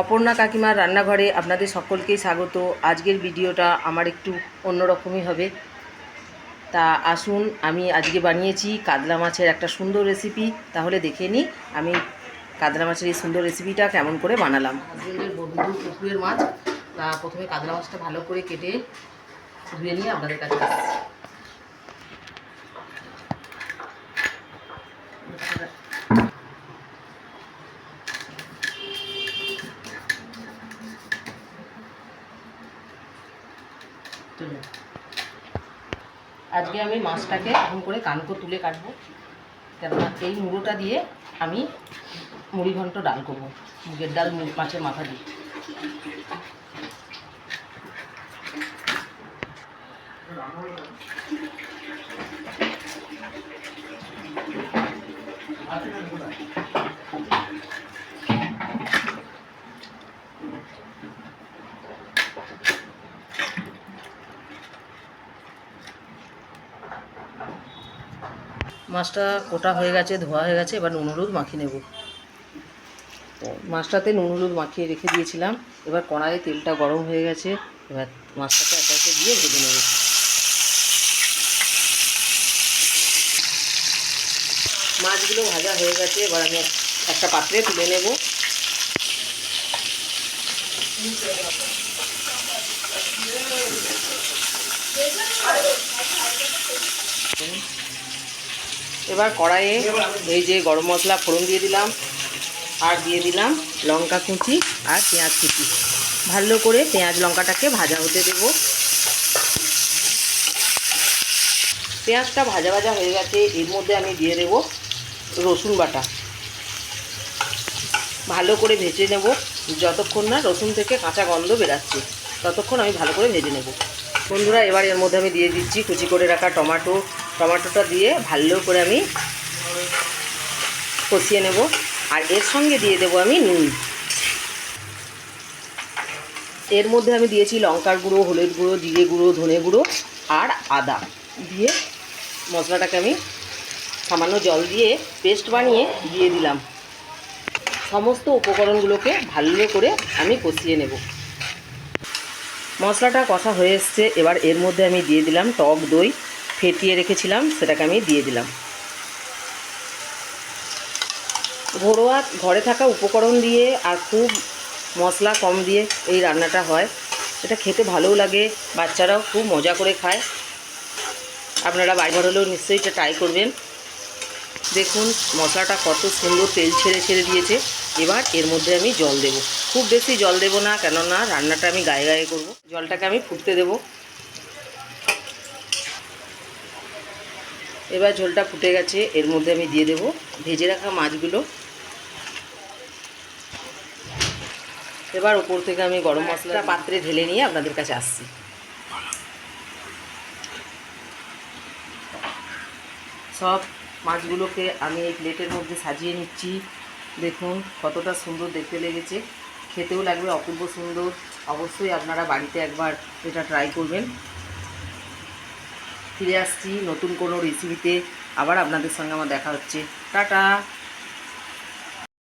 অপর্ণা কাকিমার রান্নাঘরে আপনাদের সকলকেই স্বাগত। আজকের ভিডিওটা আমার একটু অন্যরকমই হবে। তা আসুন, আমি আজকে বানিয়েছি কাতলা মাছের একটা সুন্দর রেসিপি তাহলে দেখে নিই আমি কাতলা মাছের এই সুন্দর রেসিপিটা কেমন করে বানালাম। বন্ধু পুকুরের মাছ। তা প্রথমে কাতলা মাছটা ভালো করে কেটে ধুয়ে নিয়ে আপনাদের কাছে আজকে আমি মাছটাকে এখন করে কানকো তুলে কাটবো। কেননা এই মুড়োটা দিয়ে আমি মুড়ি ঘন্ট ডাল করব। মুগের ডাল মাছের মাথা দিয়ে। মাছটা কোটা হয়ে গেছে, ধোয়া হয়ে গেছে, এবার নুন, হলুদ মাখিয়ে নেব। মাছটাতে নুন, হলুদ মাখিয়ে রেখে দিয়েছিলাম। এবার কড়াইয়ে তেলটা গরম হয়ে গেছে, এবার মাছটাকে একে একে দিয়ে ভেজে নেব। মাছগুলো ভাজা হয়ে গেছে, এবার আমি একটা পাত্রে তুলে নেব। এবার কড়াইয়ে এই যে গরম মশলা ফোড়ন দিয়ে দিলাম, আর দিয়ে দিলাম লঙ্কা কুচি আর পেঁয়াজ কুচি। ভালো করে পেঁয়াজ লঙ্কাটাকে ভাজা হতে দেব। পেঁয়াজটা ভাজা ভাজা হয়ে গেছে, এর মধ্যে আমি দিয়ে দেব রসুন বাটা। ভালো করে ভেজে নেব, যতক্ষণ না রসুন থেকে কাঁচা গন্ধ বেরাচ্ছে, ততক্ষণ আমি ভালো করে ভেজে নেব। বন্ধুরা, এবার এর মধ্যে আমি দিয়ে দিচ্ছি কুচি করে রাখা টমাটো টমাটোটা দিয়ে ভালো করে আমি কষিয়ে নেব। আর এর সঙ্গে দিয়ে দেবো আমি নুন। এর মধ্যে আমি দিয়েছি লঙ্কার গুঁড়ো, হলুদ গুঁড়ো, জিরে গুঁড়ো, ধনে গুঁড়ো আর আদা। দিয়ে মশলাটাকে আমি সামান্য জল দিয়ে পেস্ট বানিয়ে দিয়ে দিলাম। সমস্ত উপকরণগুলোকে ভালো করে আমি কষিয়ে নেব। মশলাটা কষা হয়ে এসছে। এবার এর মধ্যে আমি দিয়ে দিলাম টক দই। ফেটিয়ে রেখেছিলাম, সেটাকে আমি দিয়ে দিলাম। ঘরোয়া ঘরে থাকা উপকরণ দিয়ে আর খুব মশলা কম দিয়ে এই রান্নাটা হয়। এটা খেতে ভালোও লাগে, বাচ্চারাও খুব মজা করে খায়। আপনারা বাইবার হলেও নিশ্চয়ই এটা ট্রাই করবেন। দেখুন, মশলাটা কত সুন্দর তেল ছেড়ে ছেড়ে দিয়েছে। এবার এর মধ্যে আমি জল দেব। খুব বেশি জল দেব না, কেননা রান্নাটা আমি গায়ে গায়ে করব। জলটাকে আমি ফুটতে দেব। এবার ঝোলটা ফুটে গেছে, এর মধ্যে আমি দিয়ে দেব ভেজে রাখা মাছগুলো। এবার ওপর থেকে আমি গরম মশলা পাত্রে ঢেলে নিয়ে আপনাদের কাছে আসছি। সব মাছগুলোকে আমি এই প্লেটের মধ্যে সাজিয়ে নিচ্ছি। দেখুন কতটা সুন্দর দেখতে লেগেছে। খেতেও লাগবে অপূর্ব সুন্দর। অবশ্যই আপনারা বাড়িতে একবার এটা ট্রাই করবেন। ফিরে আসছি নতুন কোনো রেসিপিতে আবার আপনাদের সঙ্গে আমার দেখা হচ্ছে। টাটা!